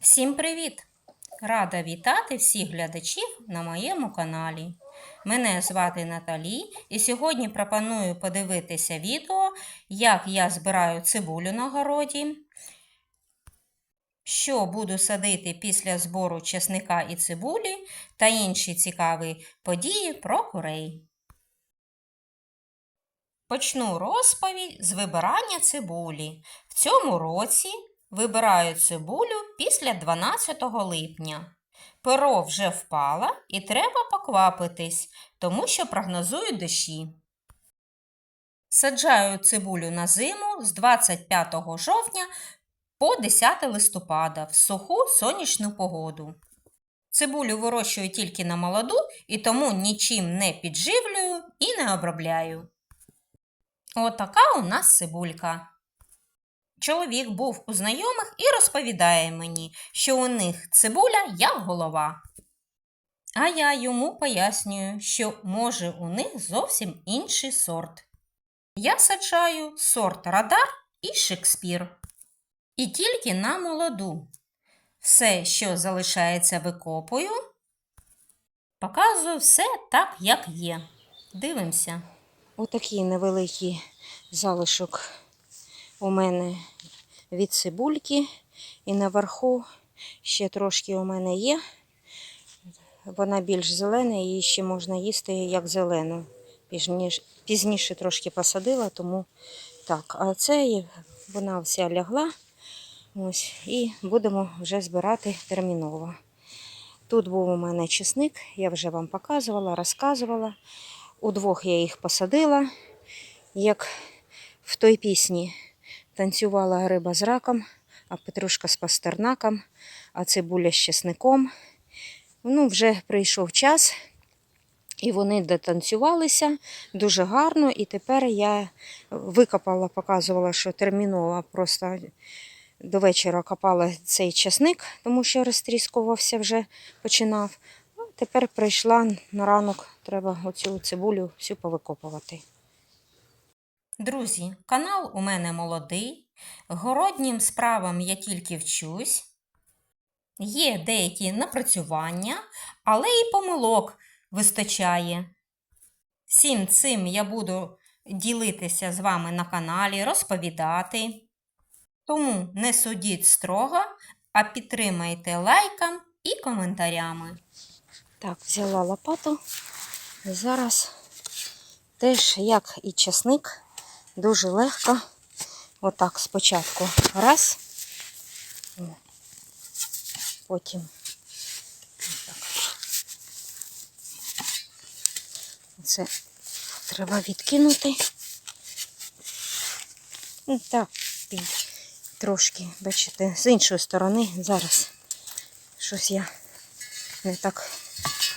Всім привіт! Рада вітати всіх глядачів на моєму каналі. Мене звати Наталі, і сьогодні пропоную подивитися відео, як я збираю цибулю на городі, що буду садити після збору чесника і цибулі та інші цікаві події про курей. Почну розповідь з вибирання цибулі. В цьому році Вибираю цибулю після 12 липня. Перо вже впало і треба поквапитись, тому що прогнозують дощі. Саджаю цибулю на зиму з 25 жовтня по 10 листопада в суху сонячну погоду. Цибулю вирощую тільки на молоду і тому нічим не підживлюю і не обробляю. Отака у нас цибулька. Чоловік був у знайомих і розповідає мені, що у них цибуля як голова. А я йому пояснюю, що може у них зовсім інший сорт. Я саджаю сорт Радар і Шекспір. І тільки на молоду. Все, що залишається викопою, показую все так, як є. Дивимося. Отакий невеликий залишок у мене від цибульки. І наверху ще трошки у мене є. Вона більш зелена, її ще можна їсти як зелену. Пізніше, пізніше трошки посадила, тому так. А це вона вся лягла. Ось, і будемо вже збирати терміново. Тут був у мене чесник, я вже вам показувала, розказувала. Удвох я їх посадила, як в той пісні танцювала риба з раком, а петрушка з пастернаком, а цибуля з чесником. Ну, вже прийшов час, і вони дотанцювалися дуже гарно. І тепер я викопала, показувала, що терміново просто до вечора копала цей чесник, тому що розтріскувався вже починав. Тепер прийшла на ранок, треба оцю цибулю всю повикопувати. Друзі, канал у мене молодий, городнім справам я тільки вчусь. Є деякі напрацювання, але і помилок вистачає. Всім цим я буду ділитися з вами на каналі, розповідати. Тому не судіть строго, а підтримайте лайком і коментарями. Так, взяла лопату. Зараз теж, як і часник, дуже легко. Отак спочатку раз. Потім отак. Це треба відкинути. Ну, Так, трошки, бачите, з іншої сторони зараз щось я не так,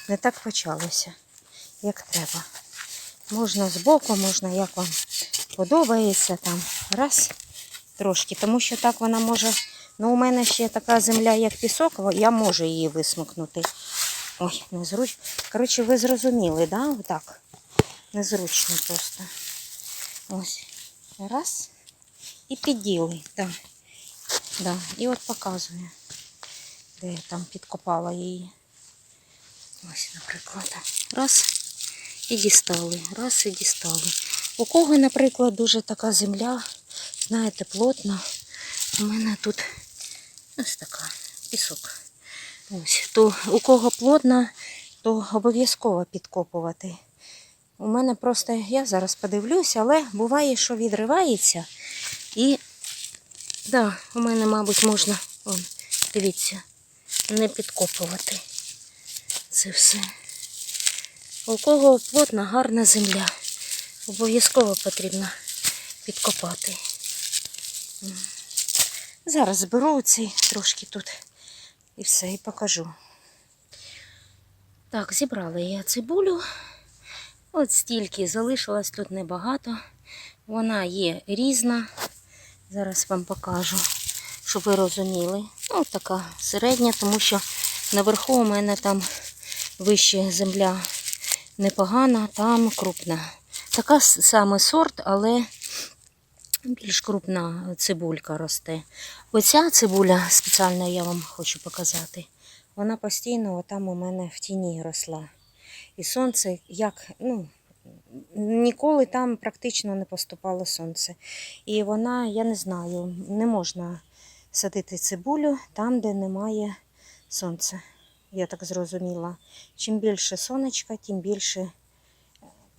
не так почалося, як треба. Можна збоку, можна як вам подобається там. Раз, трошки, тому що так вона може. Ну, у мене ще така земля, як пісок, я можу її висмикнути. Ой, незручно. Коротше, ви зрозуміли, да? Отак. Незручно просто. Ось. Раз. І підділи. Да. Да. І от показує, де я там підкопала її. Ось, наприклад. Раз. І дістали. Раз і дістали. У кого, наприклад, дуже така земля, знаєте, плотна. У мене тут ось така пісок. Ось. То у кого плотна, то обов'язково підкопувати. У мене просто, я зараз подивлюся, але буває, що відривається. І, да, у мене, мабуть, можна, вон, дивіться, не підкопувати це все. У кого плотна, гарна земля. Обов'язково потрібно підкопати. Зараз зберу цей трошки тут і все, і покажу. Так, зібрала я цибулю. От стільки залишилось тут небагато. Вона є різна. Зараз вам покажу, щоб ви розуміли. Ну, така середня, тому що наверху у мене там вище земля непогана, там крупна. Така саме сорт, але більш крупна цибулька росте. Оця цибуля спеціально я вам хочу показати. Вона постійно отам у мене в тіні росла. І сонце як, ну, ніколи там практично не поступало сонце. І вона, я не знаю, не можна садити цибулю там, де немає сонця. Я так зрозуміла. Чим більше сонечка, тим більше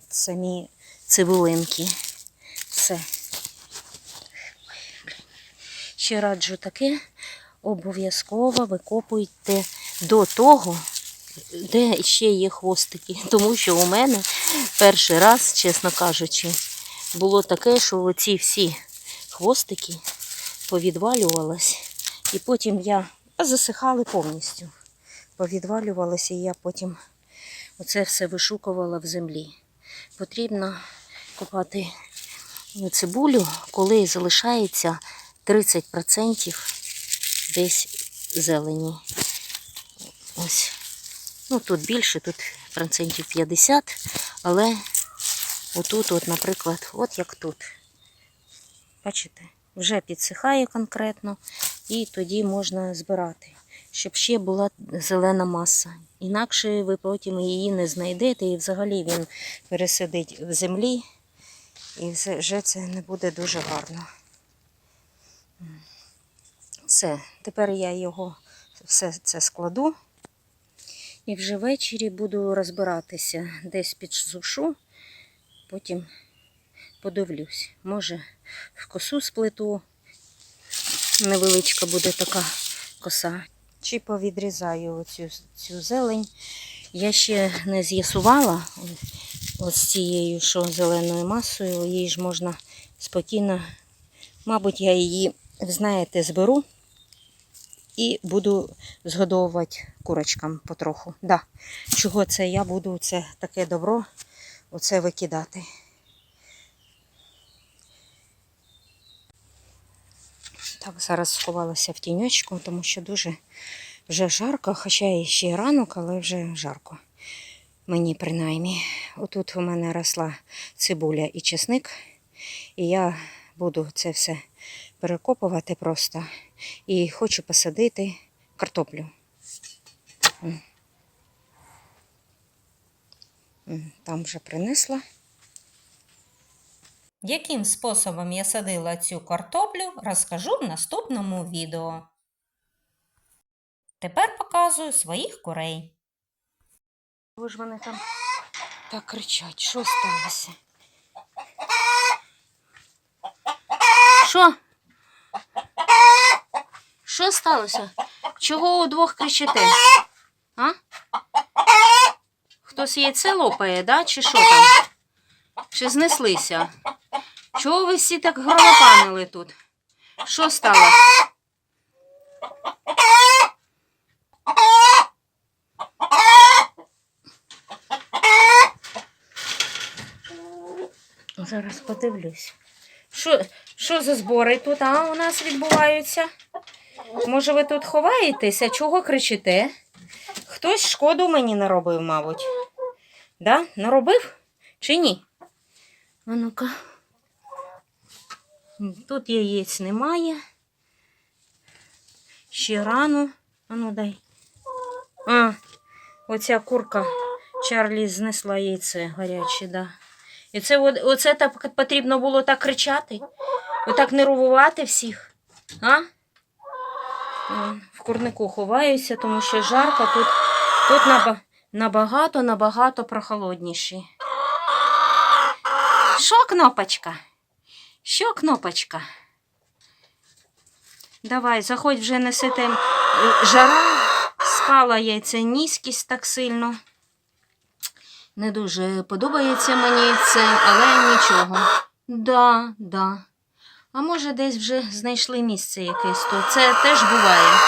самі цибулинки. Все. Ще раджу таке, обов'язково викопуйте до того, де ще є хвостики. Тому що у мене перший раз, чесно кажучи, було таке, що оці всі хвостики повідвалювалися, і потім я засихали повністю. Повідвалювалися, і я потім оце все вишукувала в землі. Потрібно копати цибулю, коли залишається 30% десь зелені. Ось. Ну, тут більше, тут процентів 50, але отут, от, наприклад, от як тут. Бачите, вже підсихає конкретно, і тоді можна збирати, щоб ще була зелена маса. Інакше ви потім її не знайдете, і взагалі він пересидить в землі, і вже- це не буде дуже гарно. Все, тепер я його все це складу. І вже ввечері буду розбиратися, десь підсушу, потім подивлюсь. Може, в косу сплету невеличка буде така коса. Чи повідрізаю оцю цю зелень. Я ще не з'ясувала ось цією, що зеленою масою, її ж можна спокійно, мабуть, я її, знаєте, зберу і буду згодовувати курочкам потроху. Да. Чого це я буду це таке добро оце викидати. Так, зараз сховалася в тіньочку, тому що дуже вже жарко, хоча і ще ранок, але вже жарко. Мені принаймні. Отут у мене росла цибуля і чесник, і я буду це все перекопувати просто. І хочу посадити картоплю. Там вже принесла. Яким способом я садила цю картоплю, розкажу в наступному відео. Тепер показую своїх курей. Ви ж вони там так кричать, що сталося? Що? Що сталося? Чого удвох кричите? А? Хтось яйце лопає, да? Чи що там? Чи знеслися? Чого ви всі так горлопанили тут? Що стало? Зараз подивлюсь. Що, що за збори тут а, у нас відбуваються? Може, ви тут ховаєтеся? Чого кричите? Хтось шкоду мені наробив, мабуть. Да? Наробив чи ні? А ну-ка. Тут яєць немає. Ще рано. А дай. А, оця курка Чарлі знесла яйце гаряче, да. І це оце так потрібно було так кричати? Отак нервувати всіх? А? В курнику ховаюся, тому що жарко тут, тут набагато, набагато прохолодніше. Що кнопочка? Що кнопочка? Давай, заходь вже м, е, жара, спала яйця низькість так сильно. Не дуже подобається мені це, але нічого. Да, да. А може, десь вже знайшли місце якесь, то це теж буває.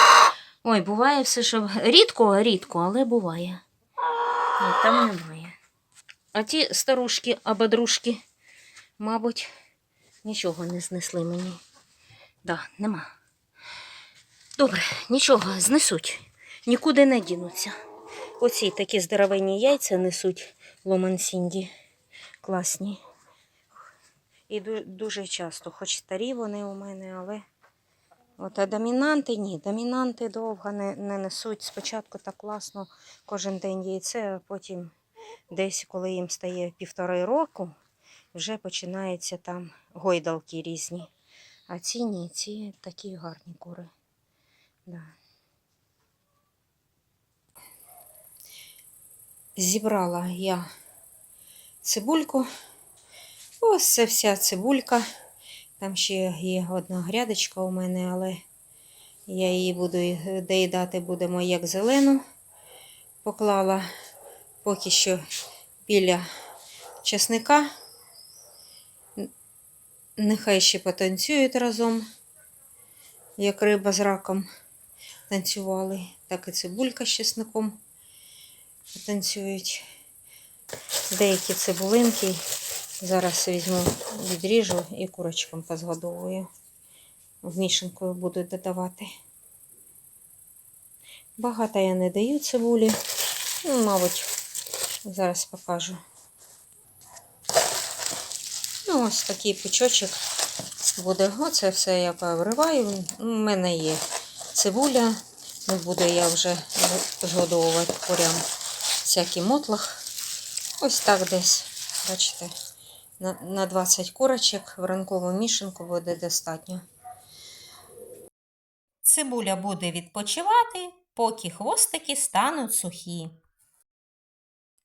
Ой, буває все, що рідко, рідко, але буває. Ні, там немає. А ті старушки або дружки, мабуть, нічого не знесли мені. Да, нема. Добре, нічого, знесуть. Нікуди не дінуться. Оці такі здоровенні яйця несуть ломансінді. Класні. І дуже часто, хоч старі вони у мене, але от а домінанти ні. Домінанти довго не, не несуть. Спочатку так класно кожен день яйце, а потім десь, коли їм стає півтори року, вже починаються там гойдалки різні. А ці ні, ці такі гарні кури. Да. Зібрала я цибульку. Ось це вся цибулька. Там ще є одна грядочка у мене, але я її буду доїдати будемо як зелену. Поклала поки що біля чесника. Нехай ще потанцюють разом, як риба з раком танцювали, так і цибулька з чесником потанцюють. Деякі цибулинки зараз візьму, відріжу і курочкам позгодовую. В мішанку буду додавати. Багато я не даю цибулі. Ну, мабуть, зараз покажу. Ну, ось такий пучочок буде. Оце все я повриваю. У мене є цибуля. Не буду я вже згодовувати курям всякий мотлах. Ось так десь, бачите, на, на 20 курочок в ранкову мішанку буде достатньо. Цибуля буде відпочивати, поки хвостики стануть сухі.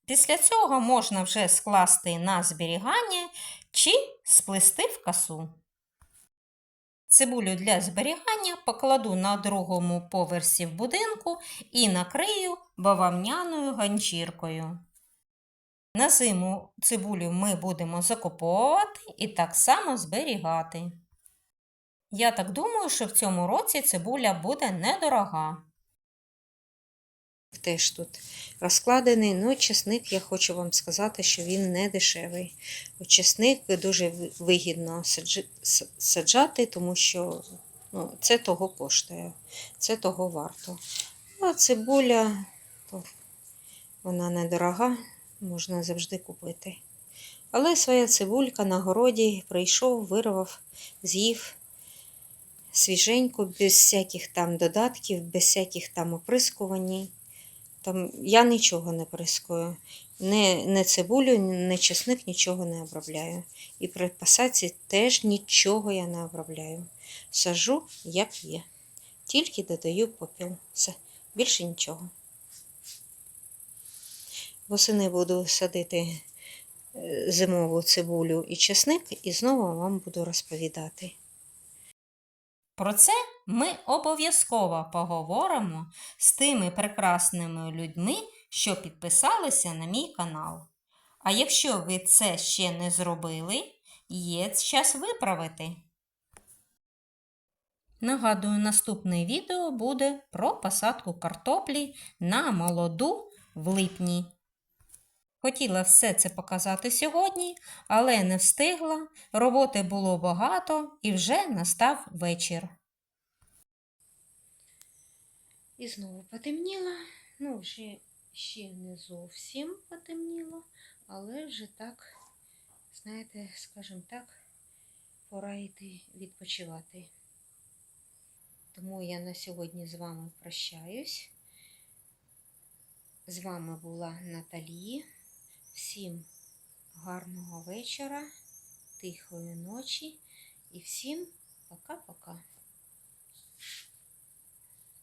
Після цього можна вже скласти на зберігання чи сплести в касу. Цибулю для зберігання покладу на другому поверсі в будинку і накрию бавовняною ганчіркою. На зиму цибулю ми будемо закуповувати і так само зберігати. Я так думаю, що в цьому році цибуля буде недорога. Теж тут розкладений. Ну, чесник, я хочу вам сказати, що він не дешевий. Чесник дуже вигідно саджати, тому що ну, це того коштує, це того варто. А цибуля, то вона недорога, можна завжди купити. Але своя цибулька на городі прийшов, вирвав, з'їв свіженьку, без всяких там додатків, без всяких там оприскувань. Там я нічого не прискую. Не, не цибулю, не чесник, нічого не обробляю. І при посадці теж нічого я не обробляю. Сажу, як є. Тільки додаю попіл. Все, більше нічого. Восени буду садити е, зимову цибулю і чесник, і знову вам буду розповідати. Про це ми обов'язково поговоримо з тими прекрасними людьми, що підписалися на мій канал. А якщо ви це ще не зробили, є час виправити. Нагадую, наступне відео буде про посадку картоплі на молоду в липні. Хотіла все це показати сьогодні, але не встигла. Роботи було багато і вже настав вечір. І знову потемніло. Ну, вже ще не зовсім потемніло, але вже так, знаєте, скажімо так, пора йти відпочивати. Тому я на сьогодні з вами прощаюсь. З вами була Наталі. Всім гарного вечора, тихої ночі і всім пока-пока.